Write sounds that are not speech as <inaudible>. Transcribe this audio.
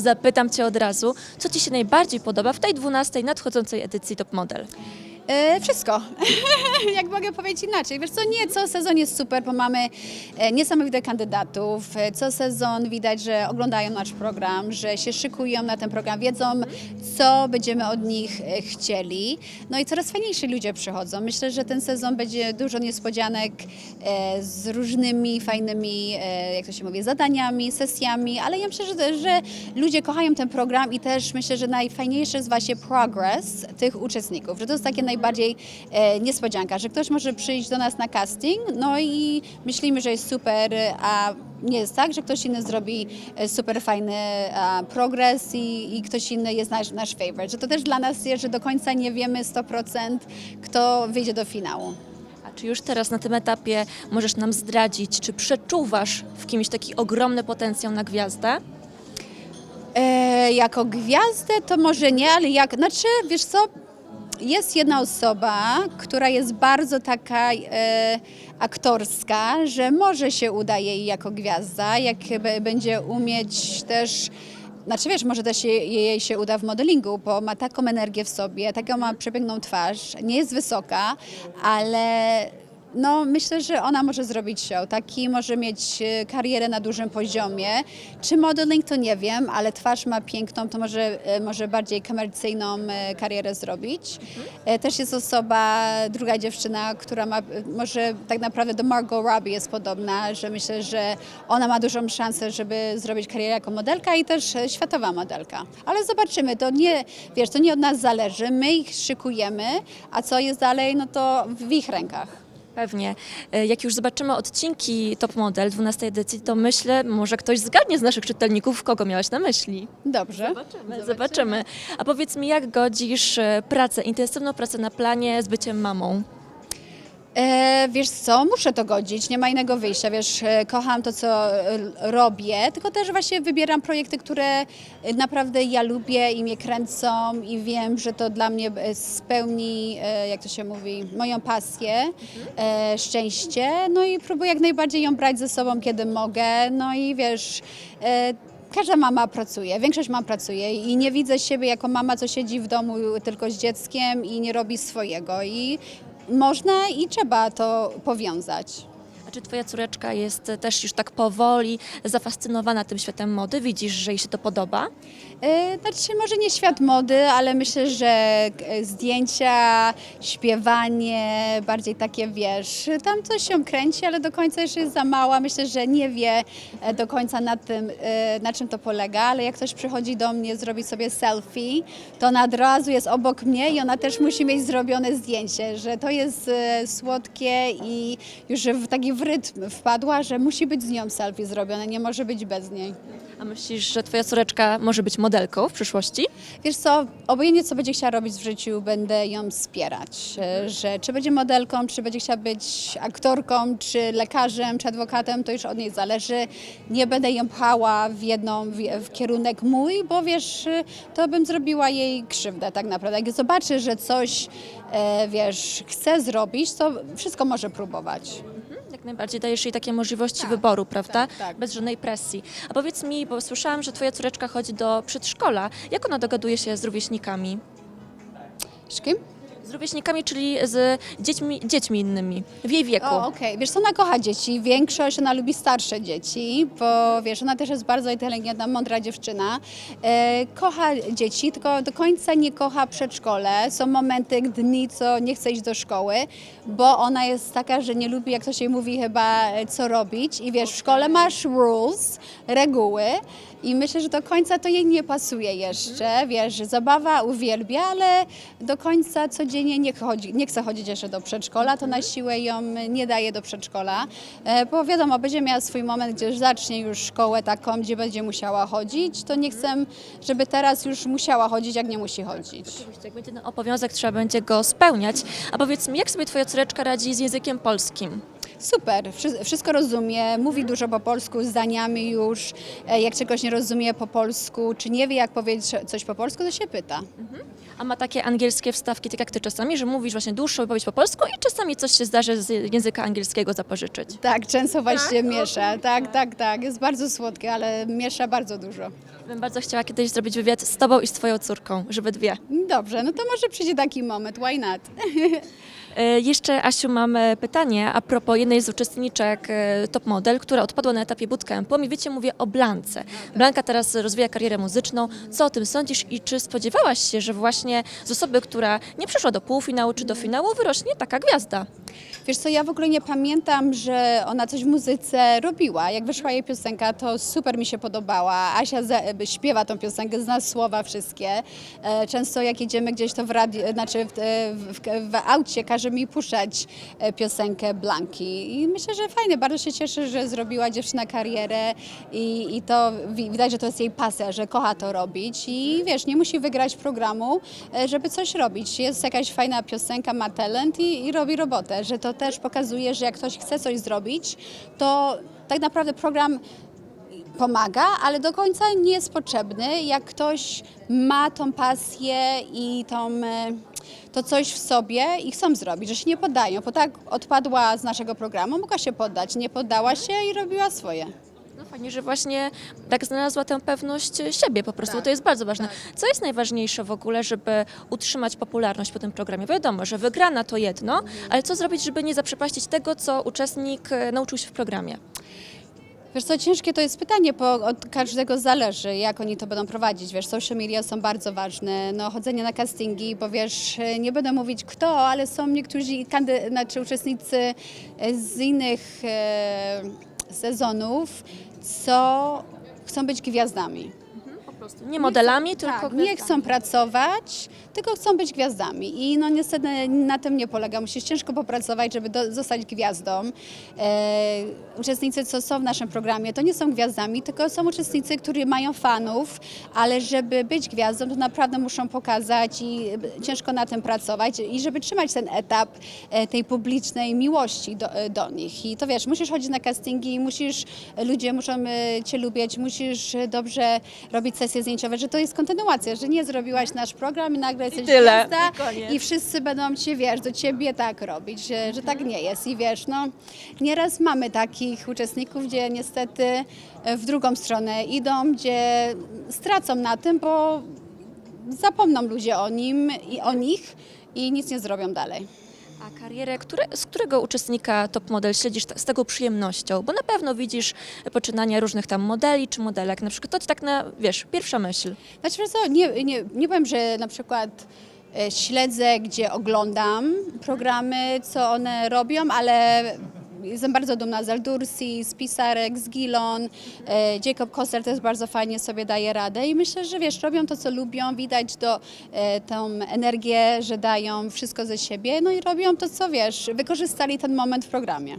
Zapytam Cię od razu, co Ci się najbardziej podoba w tej 12 nadchodzącej edycji Top Model? E, wszystko. <laughs> Jak mogę powiedzieć inaczej? Wiesz co, nie, co sezon jest super, bo mamy e, niesamowitych kandydatów. E, Co sezon widać, że oglądają nasz program, że się szykują na ten program, wiedzą, co będziemy od nich e, chcieli. No i coraz fajniejsi ludzie przychodzą. Myślę, że ten sezon będzie dużo niespodzianek e, z różnymi fajnymi, e, jak to się mówi, zadaniami, sesjami, ale ja myślę, że, że ludzie kochają ten program i też myślę, że najfajniejszy jest właśnie progress tych uczestników, że to jest takie najbardziej e, niespodzianka, że ktoś może przyjść do nas na casting, no i myślimy, że jest super, a nie jest tak, że ktoś inny zrobi e, super fajny progres i, i ktoś inny jest nasz, nasz favorite, że to też dla nas jest, że do końca nie wiemy 100% kto wyjdzie do finału. A czy już teraz na tym etapie możesz nam zdradzić, czy przeczuwasz w kimś taki ogromny potencjał na gwiazdę? E, jako gwiazdę to może nie, ale jak, znaczy wiesz co, jest jedna osoba, która jest bardzo taka e, aktorska, że może się uda jej jako gwiazda, jak będzie umieć też znaczy wiesz, może też jej, jej się uda w modelingu, bo ma taką energię w sobie, taką ma przepiękną twarz, nie jest wysoka, ale no, myślę, że ona może zrobić show. Taki może mieć e, karierę na dużym poziomie. Czy modeling to nie wiem, ale twarz ma piękną, to może, e, może bardziej komercyjną e, karierę zrobić. E, Też jest osoba, druga dziewczyna, która ma, może tak naprawdę do Margot Robbie jest podobna, że myślę, że ona ma dużą szansę, żeby zrobić karierę jako modelka i też światowa modelka. Ale zobaczymy, to nie, wiesz, to nie od nas zależy, my ich szykujemy, a co jest dalej, no to w ich rękach. Pewnie. E, Jak już zobaczymy odcinki Top Model 12 edycji, to myślę, może ktoś zgadnie z naszych czytelników, kogo miałaś na myśli. Dobrze. Zobaczymy. Zobaczymy. A powiedz mi, jak godzisz e, pracę, intensywną pracę na planie z byciem mamą? E, wiesz co, muszę to godzić, nie ma innego wyjścia, wiesz, e, kocham to, co e, robię, tylko też właśnie wybieram projekty, które e, naprawdę ja lubię i mnie kręcą i wiem, że to dla mnie spełni, e, jak to się mówi, moją pasję, e, szczęście, no i próbuję jak najbardziej ją brać ze sobą, kiedy mogę, no i wiesz... E, Każda mama pracuje, większość mam pracuje i nie widzę siebie jako mama, co siedzi w domu tylko z dzieckiem i nie robi swojego. I można i trzeba to powiązać. Czy twoja córeczka jest też już tak powoli zafascynowana tym światem mody? Widzisz, że jej się to podoba? E, Znaczy, może nie świat mody, ale myślę, że e, zdjęcia, śpiewanie, bardziej takie wiesz, tam coś się kręci, ale do końca jeszcze jest za mała. Myślę, że nie wie e, do końca na tym, na czym to polega, ale jak ktoś przychodzi do mnie zrobić sobie selfie, to ona od razu jest obok mnie i ona też musi mieć zrobione zdjęcie, że to jest słodkie i już w taki w rytm wpadła, że musi być z nią selfie zrobione, nie może być bez niej. A myślisz, że twoja córeczka może być modelką w przyszłości? Wiesz co, obojętnie co będzie chciała robić w życiu, będę ją wspierać. E, Że czy będzie modelką, czy będzie chciała być aktorką, czy lekarzem, czy adwokatem, to już od niej zależy. Nie będę ją pchała w jedną, w, kierunek mój, bo wiesz, to bym zrobiła jej krzywdę tak naprawdę. Jak zobaczy, że coś, e, wiesz, chce zrobić, to wszystko może próbować. Najbardziej dajesz jej takie możliwości wyboru, prawda? tak, tak. Bez żadnej presji. A powiedz mi, bo słyszałam, że twoja córeczka chodzi do przedszkola. Jak ona dogaduje się z rówieśnikami? Z kim? Z rówieśnikami, czyli z dziećmi, dziećmi innymi w jej wieku. O, okej. Wiesz, co, ona kocha dzieci. Większość ona lubi starsze dzieci, bo wiesz, ona też jest bardzo inteligentna, mądra dziewczyna. E, kocha dzieci, tylko do końca nie kocha przedszkole. Są momenty, dni, co nie chce iść do szkoły, bo ona jest taka, że nie lubi, jak to się mówi, chyba e, co robić. I wiesz, w szkole masz rules, reguły. I myślę, że do końca to jej nie pasuje jeszcze. Wiesz, zabawa uwielbia, ale do końca codziennie nie, chodzi, nie chce chodzić jeszcze do przedszkola, to na siłę ją nie daje do przedszkola. E, Bo wiadomo, będzie miała swój moment, gdzie zacznie już szkołę taką, gdzie będzie musiała chodzić. To nie chcę, żeby teraz już musiała chodzić, jak nie musi chodzić. Oczywiście, jak będzie ten obowiązek, trzeba będzie go spełniać. A powiedz mi, jak sobie twoja córeczka radzi z językiem polskim? Super, wszy- wszystko rozumie, mówi dużo po polsku, zdaniami już. E, Jak czegoś nie rozumie po polsku, czy nie wie, jak powiedzieć coś po polsku, to się pyta. A ma takie angielskie wstawki, tak jak ty czasami, że mówisz właśnie dłuższą wypowiedź po polsku i czasami coś się zdarzy z języka angielskiego zapożyczyć. Tak, często właśnie miesza. Tak, tak, tak. Jest bardzo słodkie, ale miesza bardzo dużo. Bym bardzo chciała kiedyś zrobić wywiad z tobą i z twoją córką, żeby dwie. Dobrze, no to może przyjdzie taki moment, why not? <laughs> E, Jeszcze, Asiu, mam e, pytanie a propos jednej z uczestniczek e, Top Model, która odpadła na etapie bootcampu. Mianowicie mówię o Blance. Blanka teraz rozwija karierę muzyczną. Co o tym sądzisz i czy spodziewałaś się, że właśnie z osoby, która nie przeszła do półfinału czy do finału, wyrośnie taka gwiazda? Wiesz co, ja w ogóle nie pamiętam, że ona coś w muzyce robiła. Jak wyszła jej piosenka, to super mi się podobała. Asia za, śpiewa tą piosenkę, zna słowa wszystkie. E, Często jak jedziemy gdzieś, to w radiu, znaczy w, w, w, w aucie każe mi puszczać e, piosenkę Blanki. I myślę, że fajnie, bardzo się cieszę, że zrobiła dziewczyna karierę i, i to wi- widać, że to jest jej pasja, że kocha to robić i wiesz, nie musi wygrać programu, e, żeby coś robić. Jest jakaś fajna piosenka, ma talent i, i robi robotę, że to też pokazuje, że jak ktoś chce coś zrobić, to tak naprawdę program pomaga, ale do końca nie jest potrzebny. Jak ktoś ma tą pasję i tą, e, to coś w sobie i chcą zrobić, że się nie poddają, bo tak odpadła z naszego programu, mogła się poddać, nie poddała się i robiła swoje. Fajnie, że właśnie tak znalazła tę pewność siebie po prostu. To jest bardzo ważne. Co jest najważniejsze w ogóle, żeby utrzymać popularność po tym programie? Wiadomo, że wygrana to jedno, ale co zrobić, żeby nie zaprzepaścić tego, co uczestnik e, nauczył się w programie? Wiesz co, ciężkie to jest pytanie, bo od każdego zależy, jak oni to będą prowadzić. Wiesz, social media są bardzo ważne, no chodzenie na castingi, bo wiesz, nie będę mówić kto, ale są niektórzy kandy, znaczy uczestnicy z innych e, sezonów, co chcą być gwiazdami. Prostu. Nie modelami, tylko Tak, nie chcą pracować, tylko chcą być gwiazdami. I no niestety na tym nie polega. Musisz ciężko popracować, żeby do, zostać gwiazdą. E, uczestnicy, co są w naszym programie, to nie są gwiazdami, tylko są uczestnicy, którzy mają fanów, ale żeby być gwiazdą, to naprawdę muszą pokazać i e, ciężko na tym pracować i żeby trzymać ten etap e, tej publicznej miłości do, e, do nich. I to wiesz, musisz chodzić na castingi, musisz, ludzie muszą e, Cię lubić, musisz e, dobrze robić sesje zdjęciowe, że to jest kontynuacja, że nie zrobiłaś nasz program i nagle jesteś tyle. gwiazda I i wszyscy będą Cię, wiesz, do Ciebie tak robić, że, że tak nie jest. I wiesz, no nieraz mamy takich uczestników, gdzie niestety e, w drugą stronę idą, gdzie stracą na tym, bo zapomną ludzie o nim i o nich i nic nie zrobią dalej. A karierę, które, z którego uczestnika top model śledzisz z taką przyjemnością? Bo na pewno widzisz poczynania różnych tam modeli czy modelek. Na przykład to ci tak na, wiesz, pierwsza myśl. Znaczy, wiesz co, nie, nie, nie powiem, że na przykład e, śledzę, gdzie oglądam programy, co one robią, ale jestem bardzo dumna z Aldursi, z Pisarek, z Gilon. E, Jacob Koster też bardzo fajnie sobie daje radę i myślę, że wiesz, robią to, co lubią, widać to, e, tą energię, że dają wszystko ze siebie, no i robią to, co wiesz, wykorzystali ten moment w programie.